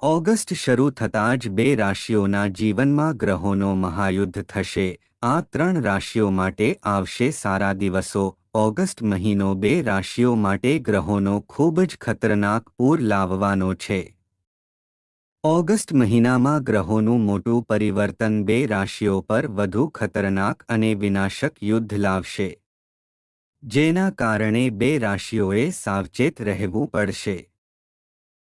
August શરૂ થતાં જ બે રાશિઓના જીવનમાં ગ્રહોનો મહાયુદ્ધ થશે. આ ત્રણ રાશિઓ માટે આવશે સારા દિવસો. ઓગસ્ટ મહિનો બે રાશિઓ માટે ગ્રહોનો ખૂબ જ ખતરનાક પૂર લાવવાનો છે. ઓગસ્ટ મહિનામાં ગ્રહોનું મોટું પરિવર્તન બે રાશિઓ પર વધુ ખતરનાક અને વિનાશક યુદ્ધ લાવશે. જેના કારણે બે રાશિઓએ સાવચેત રહેવું પડશે.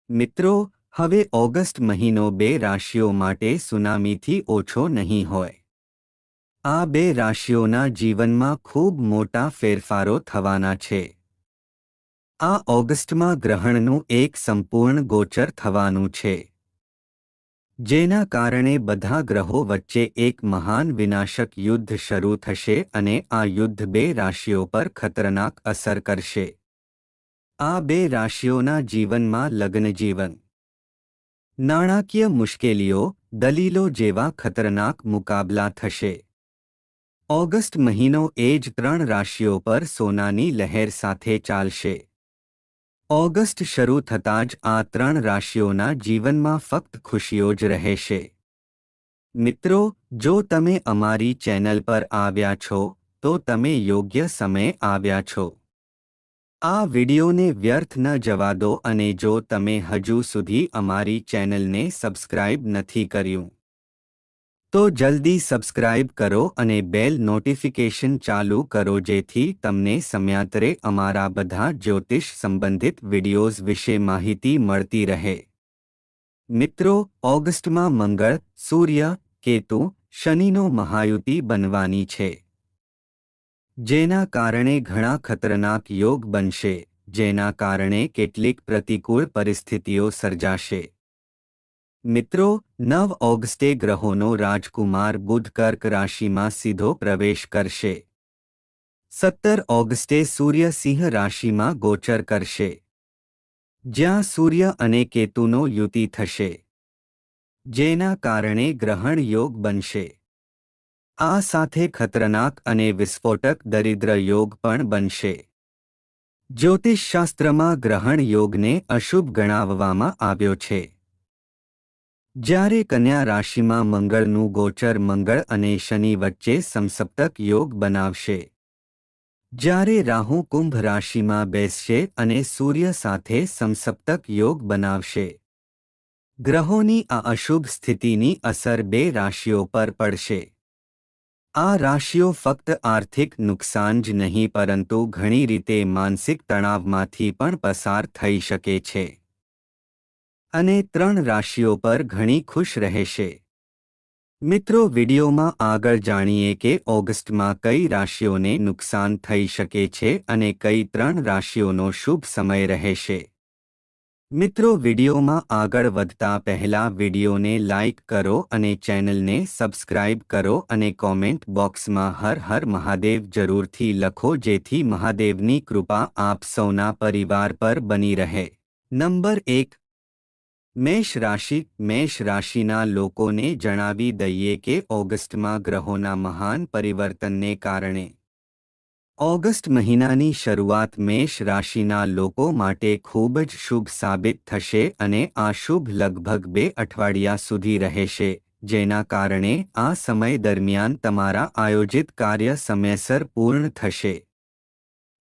મિત્રો હવે ઓગસ્ટ મહિનો બે રાશિઓ માટે સુનામીથી ઓછો નહીં હોય. આ બે રાશિઓના જીવનમાં ખૂબ મોટા ફેરફારો થવાના છે. આ ઓગસ્ટમાં ગ્રહણનું એક સંપૂર્ણ ગોચર થવાનું છે. જેના કારણે બધા ગ્રહો વચ્ચે એક મહાન વિનાશક યુદ્ધ શરૂ થશે અને આ યુદ્ધ બે રાશિઓ પર ખતરનાક અસર કરશે. આ બે રાશિઓના જીવનમાં લગ્ન જીવન નાણાકીય મુશ્કેલીઓ દલીલો જેવા ખતરનાક મુકાબલા થશે. ઓગસ્ટ મહિનો એ જ ત્રણ રાશિઓ પર સોનાની લહેર સાથે ચાલશે. ઓગસ્ટ શરૂ થતાં જ આ ત્રણ રાશિઓના જીવનમાં ફક્ત ખુશીઓ જ રહેશે. મિત્રો, જો તમે અમારી ચેનલ પર આવ્યા છો, તો તમે યોગ્ય સમયે આવ્યા છો. આ વિડિયોને વ્યર્થ ન જવા દો અને જો તમે હજુ સુધી અમારી ચેનલને સબસ્ક્રાઇબ નથી કર્યું, તો જલ્દી સબસ્ક્રાઇબ કરો અને બેલ નોટિફિકેશન ચાલુ કરો જેથી તમને સમયાંતરે અમારા બધા જ્યોતિષ સંબંધિત વિડિયોઝ વિશે માહિતી મળતી રહે. મિત્રો, ઓગસ્ટમાં મંગળ, સૂર્ય, કેતુ, શનિનો મહાયુતિ બનવાની છે. જેના કારણે ઘણા ખતરનાક યોગ બનશે, જેના કારણે કેટલીક પ્રતિકૂળ પરિસ્થિતિઓ સર્જાશે. મિત્રો, નવ ઓગસ્ટે ગ્રહોનો રાજકુમાર બુધ કર્ક રાશિમાં સીધો પ્રવેશ કરશે. સત્તર ઓગસ્ટે સૂર્ય સિંહ રાશિમાં ગોચર કરશે. જ્યાં સૂર્ય અને કેતુનો યુતિ થશે. જેના કારણે ગ્રહણ યોગ બનશે. આ સાથે ખતરનાક અને વિસ્ફોટક દરિદ્ર યોગ પણ બનશે. જ્યોતિષશાસ્ત્રમાં ગ્રહણ યોગને અશુભ ગણાવવામાં આવ્યો છે. જ્યારે કન્યા રાશિમાં મંગળનું ગોચર મંગળ અને શનિ વચ્ચે સમસપ્તક યોગ બનાવશે. જ્યારે રાહુ કુંભ રાશિમાં બેસશે અને સૂર્ય સાથે સમસપ્તક યોગ બનાવશે. ગ્રહોની આ અશુભ સ્થિતિની અસર બે રાશિઓ પર પડશે. આ રાશિઓ ફક્ત આર્થિક નુકસાન જ નહીં, પરંતુ ઘણી રીતે માનસિક તણાવમાંથી પણ પસાર થઈ શકે છે. અને ત્રણ રાશિઓ પર ઘણી ખુશ રહેશે. મિત્રો, વિડીયોમાં આગળ જાણીએ કે ઓગસ્ટમાં કઈ રાશિઓને નુકસાન થઈ શકે છે અને કઈ ત્રણ રાશિઓનો શુભ સમય રહેશે. મિત્રો, વિડીયોમાં આગળ વધતા પહેલા વિડીયોને લાઇક કરો અને ચેનલને સબસ્ક્રાઇબ કરો અને કોમેન્ટ બોક્સમાં હર હર મહાદેવ જરૂરથી લખો, જેથી મહાદેવની કૃપા આપ સૌના પરિવાર પર બની રહે. નંબર એક, મેષ રાશિ. મેષ રાશિના લોકોને જણાવી દઈએ કે ઓગસ્ટમાં ગ્રહોના મહાન પરિવર્તનને કારણે ઓગસ્ટ મહિનાની શરૂઆત મેષ રાશિના લોકો માટે ખૂબ જ શુભ સાબિત થશે અને આ શુભ લગભગ બે અઠવાડિયા સુધી રહેશે, જેના કારણે આ સમય દરમિયાન તમારા આયોજિત કાર્ય સમયસર પૂર્ણ થશે.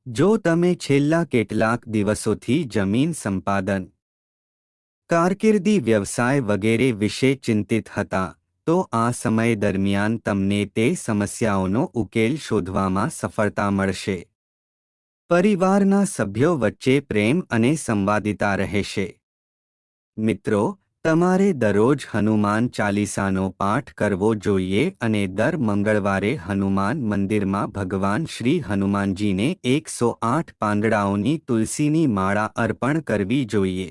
જો તમે છેલ્લા કેટલાક દિવસોથી જમીન સંપાદન, કારકિર્દી વ્યવસાય વગેરે વિશે ચિંતિત હતા તો આ સમય દરમિયાન તમને તે સમસ્યાઓનો ઉકેલ શોધવામાં સફળતા મળશે. પરિવારના સભ્યો વચ્ચે પ્રેમ અને સંવાદિતા રહેશે. મિત્રો, તમારે દરરોજ હનુમાન ચાલીસાનો પાઠ કરવો જોઈએ અને દર મંગળવારે હનુમાન મંદિરમાં ભગવાન શ્રી હનુમાનજીને એકસો આઠ પાંદડાઓની તુલસીની માળા અર્પણ કરવી જોઈએ.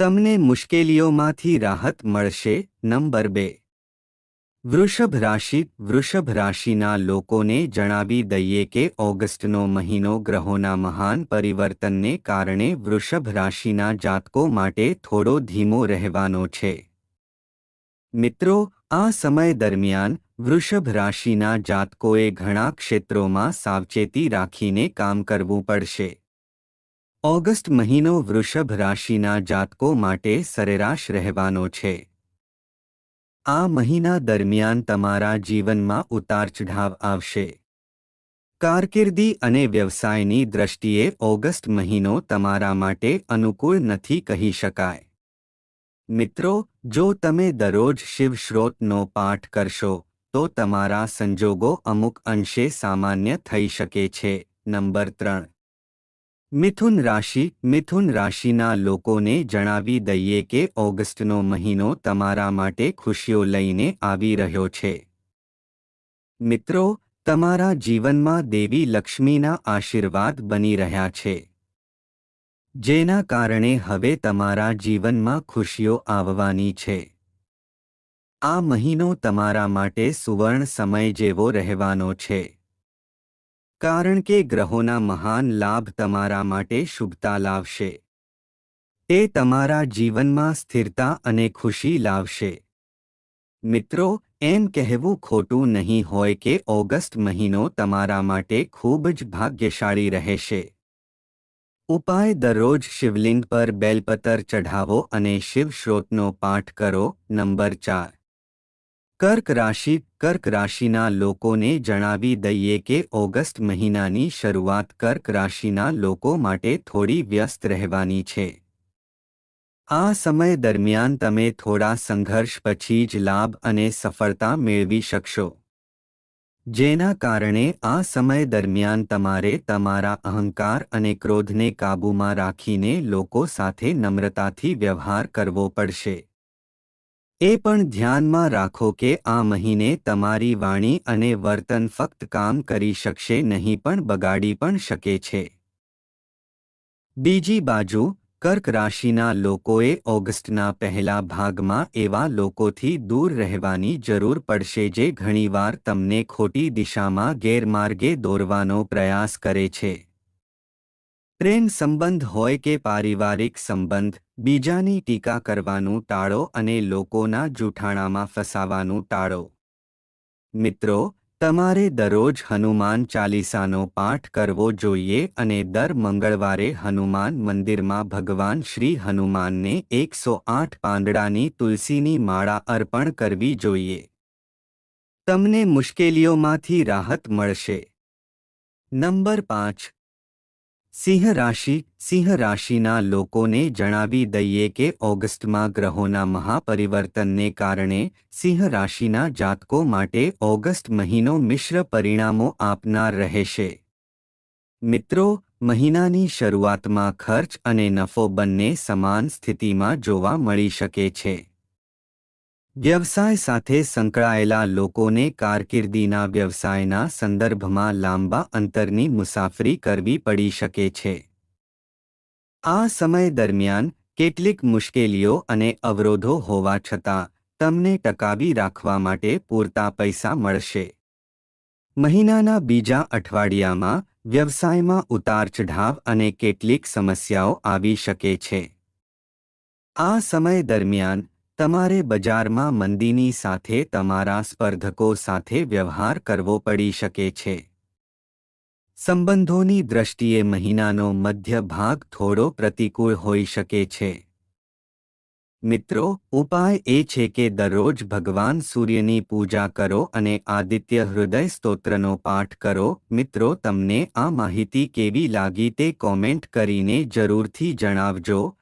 તમને મુશ્કેલીઓમાંથી રાહત મળશે, નંબર બે. વૃષભ રાશિ, વૃષભ રાશિના લોકોને જણાવી દઈએ કે ઓગસ્ટનો મહિનો ગ્રહોના મહાન પરિવર્તનને કારણે વૃષભ રાશિના જાતકો માટે થોડો ધીમો રહેવાનો છે. મિત્રો, આ સમય દરમિયાન વૃષભ રાશિના જાતકોએ ઘણા ક્ષેત્રોમાં સાવચેતી રાખીને કામ કરવું પડશે. ઓગસ્ટ મહિનો વૃષભ રાશિના જાતકો માટે સરેરાશ રહેવાનો છે. આ મહિના દરમિયાન તમારા જીવનમાં ઉતાર ચઢાવ આવશે. કારકિર્દી અને વ્યવસાયની દ્રષ્ટિએ ઓગસ્ટ મહિનો તમારા માટે અનુકૂળ નથી કહી શકાય. મિત્રો, જો તમે દરરોજ શિવશ્રોતનો પાઠ કરશો, તો તમારા સંજોગો અમુક અંશે સામાન્ય થઈ શકે છે. નંબર ત્રણ. મિથુન રાશિ, મિથુન રાશિના લોકોને જણાવી દઈએ કે ઓગસ્ટનો મહિનો તમારા માટે ખુશીઓ લઈને આવી રહ્યો છે. મિત્રો, તમારા જીવનમાં દેવી લક્ષ્મીના આશીર્વાદ બની રહ્યા છે. જેના કારણે હવે તમારા જીવનમાં ખુશીઓ આવવાની છે. આ મહિનો તમારા માટે સુવર્ણ સમય જેવો રહેવાનો છે. કારણ કે ગ્રહોના મહાન લાભ તમારા માટે શુભતા લાવશે. તે તમારા જીવનમાં સ્થિરતા અને ખુશી લાવશે. મિત્રો, એમ કહેવું ખોટું નહીં હોય કે ઓગસ્ટ મહિનો તમારા માટે ખૂબ જ ભાગ્યશાળી રહેશે. ઉપાય દરરોજ શિવલિંગ પર બેલપતર ચઢાવો અને શિવ શ્રોતનો પાઠ કરો, નંબર ચાર. કર્ક રાશિ, કર્ક રાશિના લોકોને જણાવી દઈએ કે ઓગસ્ટ મહિનાની શરૂઆત કર્ક રાશિના લોકો માટે થોડી વ્યસ્ત રહેવાની છે. આ સમય દરમિયાન તમે થોડા સંઘર્ષ પછી જ લાભ અને સફળતા મેળવી શકશો. જેના કારણે આ સમય દરમિયાન તમારે તમારા અહંકાર અને ક્રોધને કાબૂમાં રાખીને લોકો સાથે નમ્રતાથી વ્યવહાર કરવો પડશે. એ પણ ધ્યાનમાં રાખો કે આ મહિને તમારી વાણી અને વર્તન ફક્ત કામ કરી શકશે નહીં પણ બગાડી પણ શકે છે. બીજી બાજુ, કર્ક રાશિના લોકોએ ઓગસ્ટના પહેલા ભાગમાં એવા લોકોથી દૂર રહેવાની જરૂર પડશે જે ઘણીવાર તમને ખોટી દિશામાં ગેરમાર્ગે દોરવાનો પ્રયાસ કરે છે. પ્રેમ સંબંધ હોય કે પારિવારિક સંબંધ બીજાની ટીકા કરવાનું ટાળો અને લોકોના જૂઠાણામાં ફસાવાનું ટાળો મિત્રો, તમારે દરરોજ હનુમાન ચાલીસાનો પાઠ કરવો જોઈએ અને દર મંગળવારે હનુમાન મંદિરમાં ભગવાન શ્રી હનુમાનને એકસો આઠ પાંદડાની તુલસીની માળા અર્પણ કરવી જોઈએ. તમને મુશ્કેલીઓમાંથી રાહત મળશે. નંબર પાંચ સિંહ રાશિ, સિંહ રાશિના લોકોને જણાવી દઈએ કે ઓગસ્ટમાં ગ્રહોના મહાપરિવર્તનને કારણે સિંહ રાશિના જાતકો માટે ઓગસ્ટ મહિનો મિશ્ર પરિણામો આપનાર રહેશે. મિત્રો, મહિનાની શરૂઆતમાં ખર્ચ અને નફો બંને સમાન સ્થિતિમાં જોવા મળી શકે છે. વ્યવસાય સાથે સંકળાયેલા લોકોને કારકિર્દીના વ્યવસાયના સંદર્ભમાં લાંબા અંતરની મુસાફરી કરવી પડી શકે છે. આ સમય દરમિયાન કેટલીક મુશ્કેલીઓ અને અવરોધો હોવા છતાં, તમને ટકાવી રાખવા માટે પૂરતા પૈસા મળશે. મહિનાના બીજા અઠવાડિયામાં વ્યવસાયમાં ઉતાર ચઢાવ અને કેટલીક સમસ્યાઓ આવી શકે છે. આ સમય દરમિયાન તમારે બજારમાં મંદીની સાથે તમારા સ્પર્ધકો સાથે વ્યવહાર કરવો પડી શકે છે. સંબંધોની દ્રષ્ટિએ મહિનાનો મધ્ય ભાગ થોડો પ્રતિકૂળ હોઈ શકે છે. મિત્રો, ઉપાય એ છે કે દરરોજ ભગવાન સૂર્યની પૂજા કરો અને આદિત્ય હૃદય સ્તોત્રનો પાઠ કરો. મિત્રો, તમને આ માહિતી કેવી લાગી તે કોમેન્ટ કરીને જરૂરથી જણાવજો.